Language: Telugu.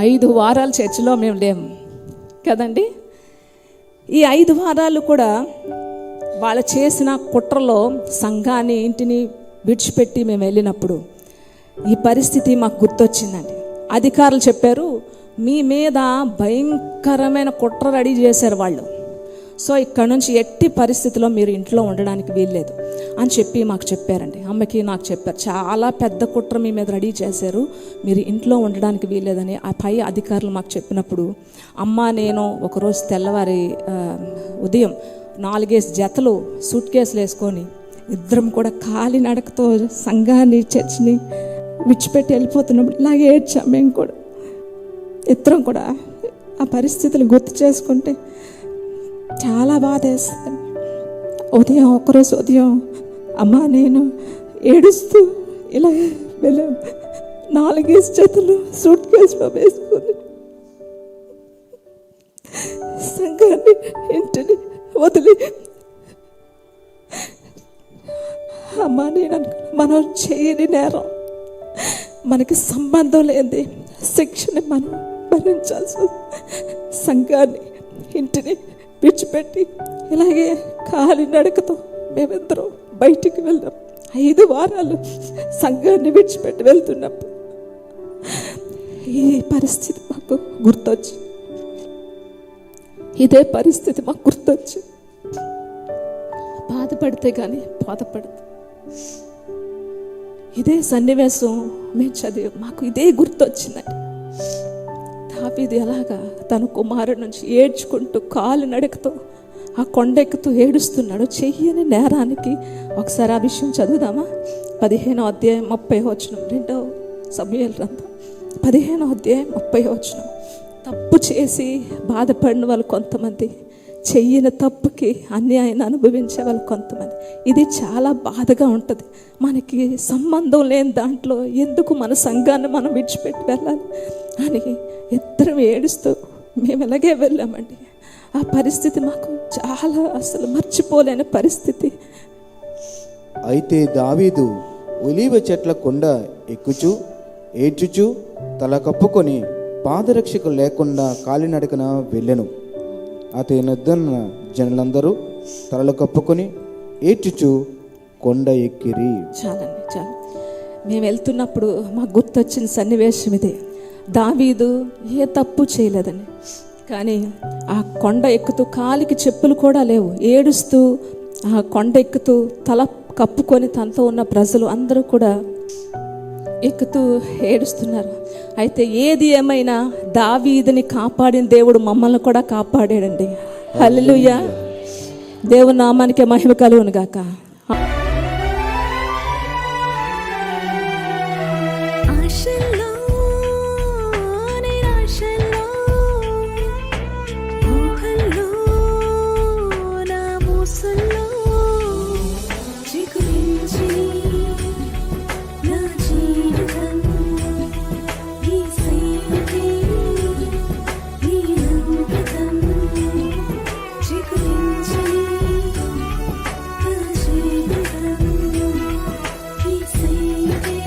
ఐదు వారాలు చర్చిలో మేము లేము కదండి? ఈ ఐదు వారాలు కూడా వాళ్ళు చేసిన కుట్రలో సంఘాన్ని ఇంటిని విడిచిపెట్టి మేము వెళ్ళినప్పుడు ఈ పరిస్థితి మాకు గుర్తొచ్చిందండి. అధికారులు చెప్పారు మీ మీద భయంకరమైన కుట్ర రెడీ చేశారు వాళ్ళు. సో ఇక్కడ నుంచి ఎట్టి పరిస్థితిలో మీరు ఇంట్లో ఉండడానికి వీల్లేదు అని చెప్పి మాకు చెప్పారండి. అమ్మకి నాకు చెప్పారు. చాలా పెద్ద కుట్ర మీ మీద రెడీ చేశారు. మీరు ఇంట్లో ఉండడానికి వీల్లేదని ఆ పై అధికారులు మాకు చెప్పినప్పుడు అమ్మ నేను ఒకరోజు తెల్లవారి ఉదయం నాలుగేసి జతలు సూట్ కేసులు వేసుకొని ఇద్దరం కూడా కాలి నడకతో సంఘాన్ని చర్చిని విడిచిపెట్టి వెళ్ళిపోతున్నప్పుడు ఇలాగే ఏడ్చాం మేము కూడా. ఇద్దరం కూడా ఆ పరిస్థితులు గుర్తు చేసుకుంటే చాలా బాధేస్తుంది ఉదయం ఒకరోజు ఉదయం అమ్మ నేను ఏడుస్తూ ఇలా వెళ్ళాం. నాలుగేసి చేతులు సూట్ కేసులో వేసుకొని. సంఘాన్ని ఇంటిని వదిలి. అమ్మ నేను మనం చేయని నేరం. మనకి సంబంధం లేని శిక్షని మనం భరించాల్సి సంఘాన్ని ఇంటిని విడిచిపెట్టి ఇలాగే కాలి నడకతో మేమిద్దరం బయటికి వెళ్ళాం. ఐదు వారాలు సంఘాన్ని విడిచిపెట్టి వెళ్తున్నప్పుడు ఈ పరిస్థితి మాకు గుర్తొచ్చి ఇదే పరిస్థితి మాకు గుర్తొచ్చి. బాధపడితే కానీ బాధపడదు. ఇదే సన్నివేశం మేము చదివి. మాకు ఇదే గుర్తొచ్చిందండి దావీది ఎలాగా తన కుమారుడి నుంచి ఏడ్చుకుంటూ కాలు నడకతో ఆ కొండెక్కుతూ ఏడుస్తున్నాడు చెయ్యని నేరానికి ఒకసారి ఆ విషయం చదువుదామా? పదిహేనో అధ్యాయం ముప్పై వచ్చిన రెండో సమయాలు రంతా పదిహేనో అధ్యాయం ముప్పై వచ్చిన తప్పు చేసి బాధపడిన వాళ్ళు కొంతమంది చెయ్యని తప్పుకి అన్యాయాన్ని అనుభవించే వాళ్ళు కొంతమంది. ఇది చాలా బాధగా ఉంటుంది. మనకి సంబంధం లేని దాంట్లో ఎందుకు మన సంఘాన్ని మనం విడిచిపెట్టి వెళ్ళాలి? అని ఇద్దరం ఏడుస్తూ మేము ఎలాగే వెళ్ళామండి. ఆ పరిస్థితి మాకు చాలా అసలు మర్చిపోలేని పరిస్థితి. అయితే దావీదు ఒలీవ చెట్ల కొండ ఎక్కుచు ఏడ్చుచు తల కప్పుకొని పాదరక్షకు లేకుండా కాలినడకన వెళ్ళెను. అతని వద్దన్న జనులందరూ తలలు కప్పుకొని ఏడ్చుచు కొండ ఎక్కిరి. చాలండి చాలు. మేము వెళ్తున్నప్పుడు మాకు గుర్తొచ్చిన సన్నివేశం ఇదే. దావీదు ఏ తప్పు చేయలేదని. కానీ ఆ కొండ ఎక్కుతూ కాలికి చెప్పులు కూడా లేవు. ఏడుస్తూ ఆ కొండ ఎక్కుతూ తల కప్పుకొని తనతో ఉన్న ప్రజలు అందరూ కూడా ఎక్కుతూ ఏడుస్తున్నారు. అయితే ఏది ఏమైనా దావీదుని కాపాడిన దేవుడు మమ్మల్ని కూడా కాపాడాడండి. హల్లెలూయా. దేవునామానికి మహిమ కలుగును గాక Thank you.